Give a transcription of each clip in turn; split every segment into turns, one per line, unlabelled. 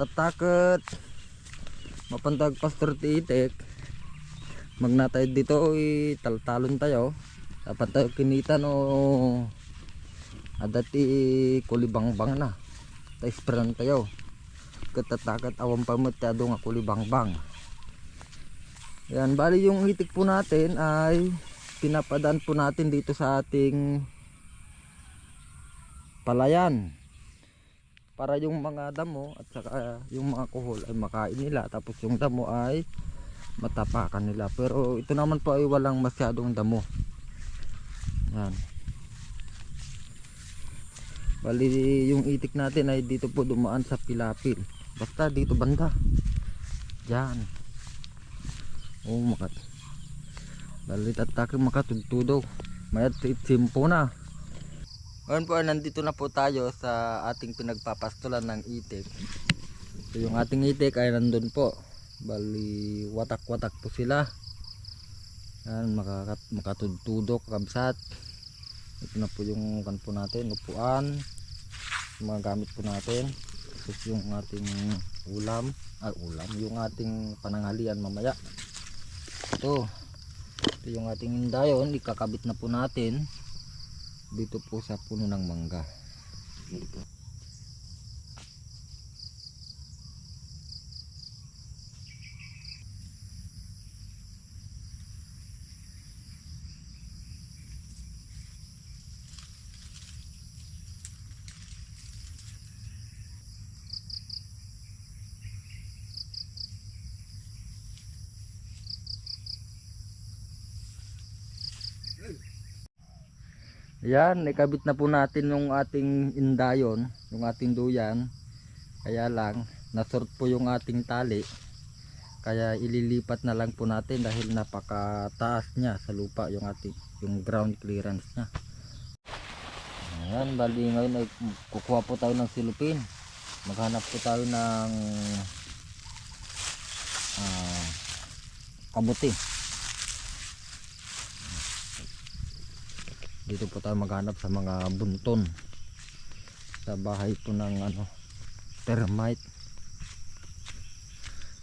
tatakot mapantag pastor tiitik magnatay dito oy. Taltalon tayo. Dapat tayo kinita no adati kulibangbang na. Tayo sprayan tayo. Katatakat awan pa matyado nga kulibangbang. Yan bali yung hitik po natin ay pinapadaan po natin dito sa ating palayan para yung mga damo at saka yung mga kuhol ay makain nila. Tapos yung damo ay matapakan nila. Pero ito naman po ay walang masyadong damo. Yan. Bali yung itik natin ay dito po dumaan sa pilapil. Basta dito banda. Yan. Oh makat bali tatake makatugtudo mayat simpo na ngayon po, nandito na po tayo sa ating pinagpapastulan ng itik. So, yung ating itik ay nandun po. Bali, watak-watak po sila. Yan, makakat, makatudtudok, kabsat. Ito na po yung kan po natin, upuan. Mga gamit po natin. Tapos yung ating ulam, ah ulam, yung ating pananghalian mamaya. Ito. Ito yung ating indayon, ikakabit na po natin dito po sa puno ng mangga. Yan, ikabit na po natin yung ating indayon, yung ating duyan. Kaya lang, nasort po yung ating tali. Kaya ililipat na lang po natin dahil napakataas niya sa lupa yung ating yung ground clearance niya. Ayan, bali ngayon ay kukuha po tayo ng silupin. Maghanap po tayo ng ah, kabuti. Dito po tayo maghanap sa mga bunton. Sa bahay po ng ano termite.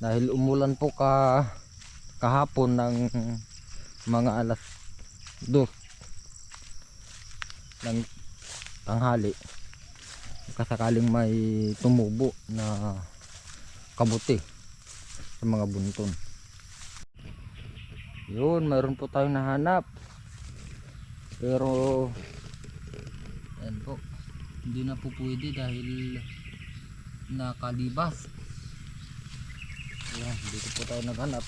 Dahil umulan po ka kahapon ng mga alas 2 ng tanghali. Kasakaling may tumubo na kabuti sa mga bunton. Yun mayroon po tayong nahanap pero yan po. Hindi na po pwede dahil nakalibas. Yan dito po tayo naghanap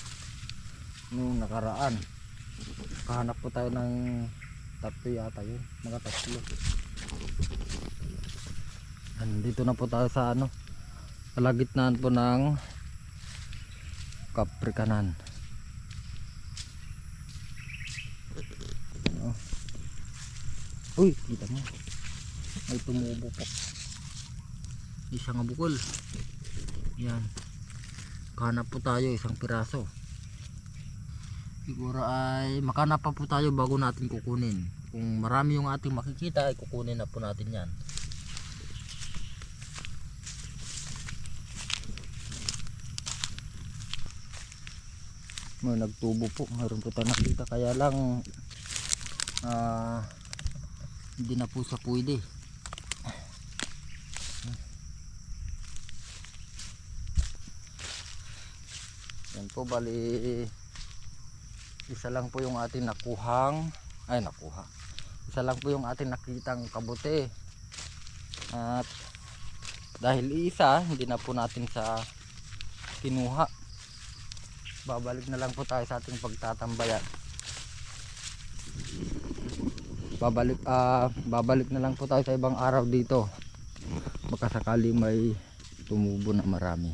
nung nakaraan. Kahanap po tayo ng tatlo yata yun mga tatlo. Yan dito na po tayo sa ano palagitnaan po ng kaprikanan Uy, kita mo. May tumubo po. Isang bukol. Yan. Kanap po tayo isang piraso. Siguro ay makanap pa po tayo bago natin kukunin. Kung marami yung ating makikita ay kukunin na po natin yan. May nagtubo po. Mayroon po tayo nakita. Kaya lang ah hindi na po sa pwede. Yan po bali isa lang po yung ating nakuhang ay nakuha. Isa lang po yung ating nakitang kabuti at dahil isa hindi na po natin sa kinuha. Babalik na lang po tayo sa ating pagtatambayan babalik ah babalik na lang po tayo sa ibang araw dito. Baka sakali may tumubo na marami.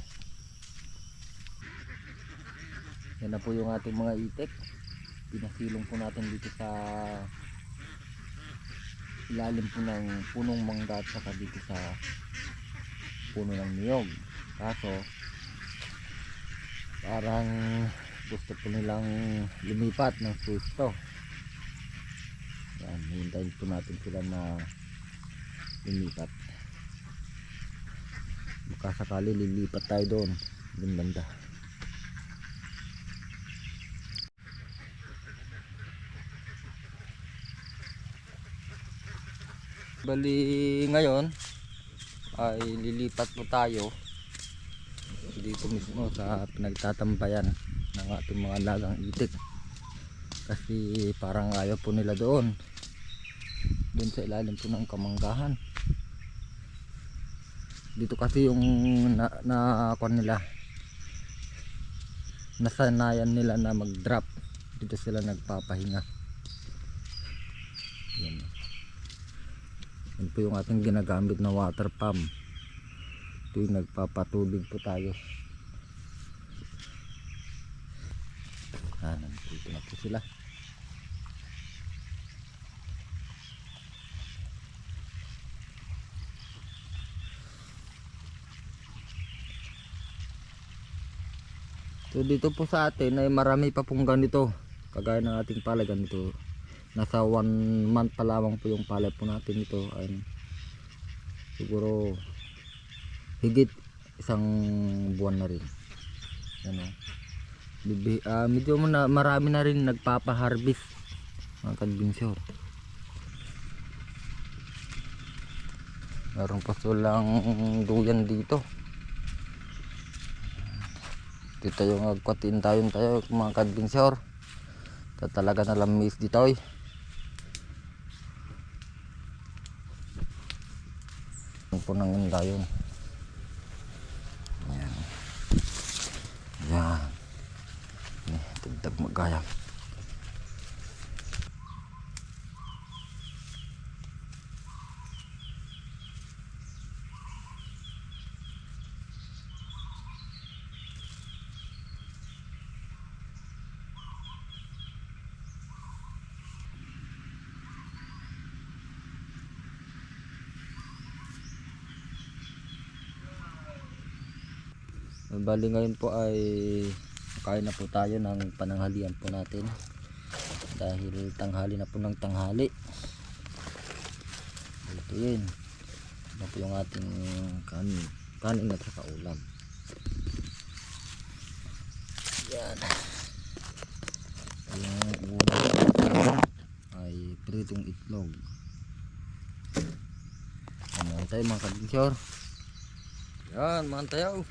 Yan na po yung ating mga itik. Pinasilong po natin dito sa ilalim po ng punong mangga at saka dito sa puno ng niyog. Kaso parang gusto po nilang lumipat ng pwesto yan, hintayin po natin sila na lumipat. baka sakali lilipat tayo doon. Doon banda bali ngayon ay lilipat po tayo. Dito mismo sa pinagtatambayan ng ating mga lagang itik. Kasi parang ayaw po nila doon doon sa ilalim po ng kamanggahan. Dito kasi yung na, na kuwan nila. Nasanayan nila na mag drop dito sila nagpapahinga. Yan. Yan po yung ating ginagamit na water pump. Tuwing nagpapatubig po tayo. Ah, nandito na po sila So dito po sa atin ay marami pa pong ganito. Kagaya ng ating palay ganito. Nasa one month pa lamang po yung palay po natin ito. Ay, siguro higit isang buwan na rin. Ano? Ah, medyo na, marami na rin nagpapa-harvest mga kadbinsyor. Meron pa silang duyan dito. Dito yung agkwatin tayo tayo mga kadbinsyor. Ito talaga na lamis dito eh. Ang punang tayo. Yan. Yan. Ni, tigdag magayang. Bali ngayon po ay kain na po tayo ng pananghalian po natin. Dahil tanghali na po ng tanghali. Ito yun. Ito po yung ating kanin, kanin at saka ulam. Yan. Yung ulam ay pritong itlog. Ano tayo mga kabinsyor? Yan, mga tayo.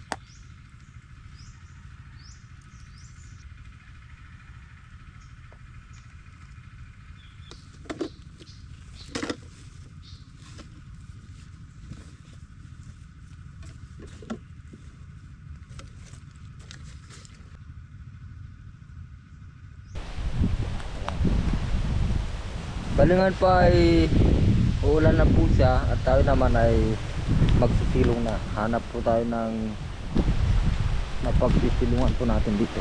Balingan pa ay uulan na po siya at tayo naman ay magsisilong na. Hanap po tayo ng mapagsisilungan po natin dito.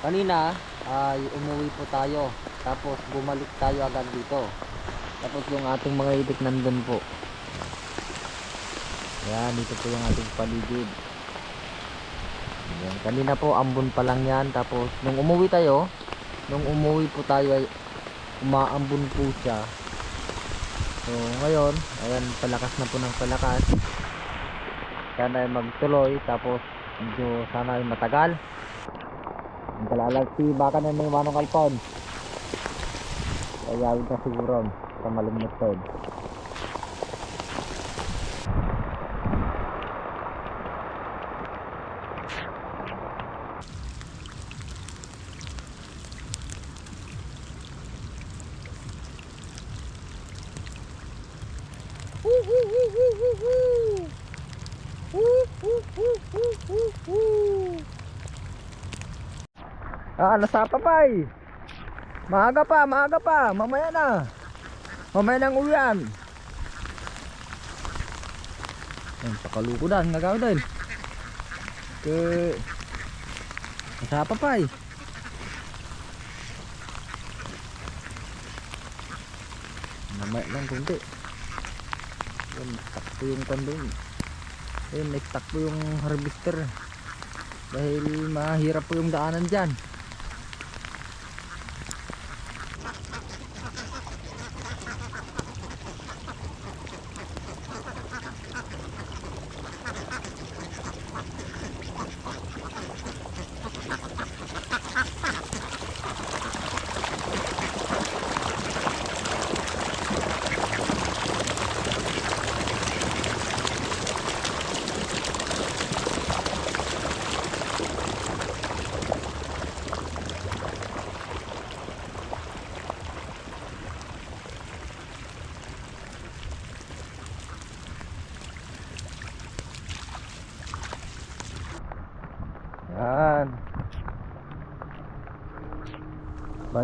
Kanina ay umuwi po tayo. Tapos bumalik tayo agad dito. Tapos yung ating mga itik nandun po. Yan, dito po yung ating paligid. Yan, kanina po ambon pa lang yan. Tapos nung umuwi tayo nung umuwi po tayo ay umaambon po siya. So ngayon ayan palakas na po ng palakas. Sana ay magtuloy tapos medyo sana ay matagal. Ang kalalag si baka na may manong kalpon ayawin ka siguro sa malimot Ah, nasa pa pa eh. Maaga pa, maaga pa. Mamaya na. Mamaya nang uwian. Ayun, pakalukudan. Nagawa din. Ke... Nasa pa pa eh. Mamaya lang kunti. Ayun, po yung kandun. Ayun, na-stuck po yung harvester. Dahil mahirap po yung daanan dyan.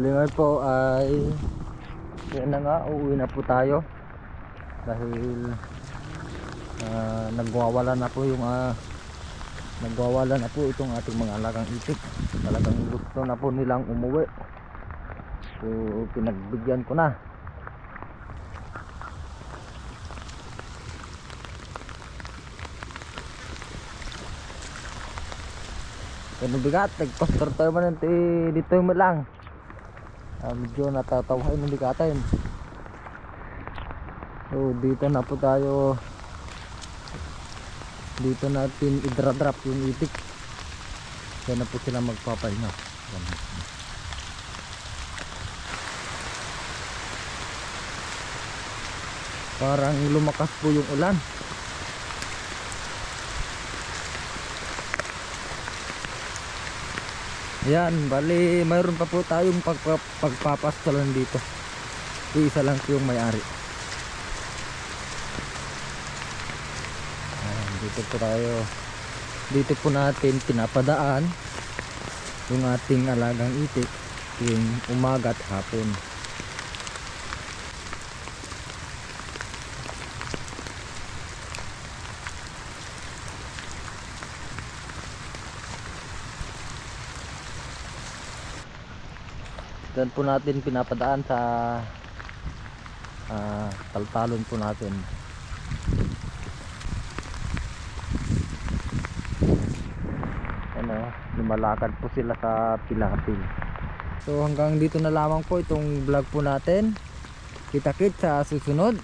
Bali po ay yan na nga, uuwi na po tayo. Dahil ah, nagwawala na po yung ah, nagwawala na po itong ating mga alagang itik. Talagang gusto na po nilang umuwi. So pinagbigyan ko na. Ano bigat, nag-pastor tayo man ito dito mo lang. Ah, medyo natatawain ng bigatin. So dito na po tayo dito natin idra-drop yung itik. Kaya na po sila magpapahinga. Parang lumakas po yung ulan. Yan, bali mayroon pa po tayong pagpa, pagpapastolan dito. Isa lang yung may-ari. Dito po tayo. Dito po natin pinapadaan yung ating alagang itik yung umaga at hapon. Diyan po natin pinapadaan sa ah, taltalon po natin. Ano, lumalakad po sila sa pilapil. So hanggang dito na lamang po itong vlog po natin. Kita-kit sa susunod.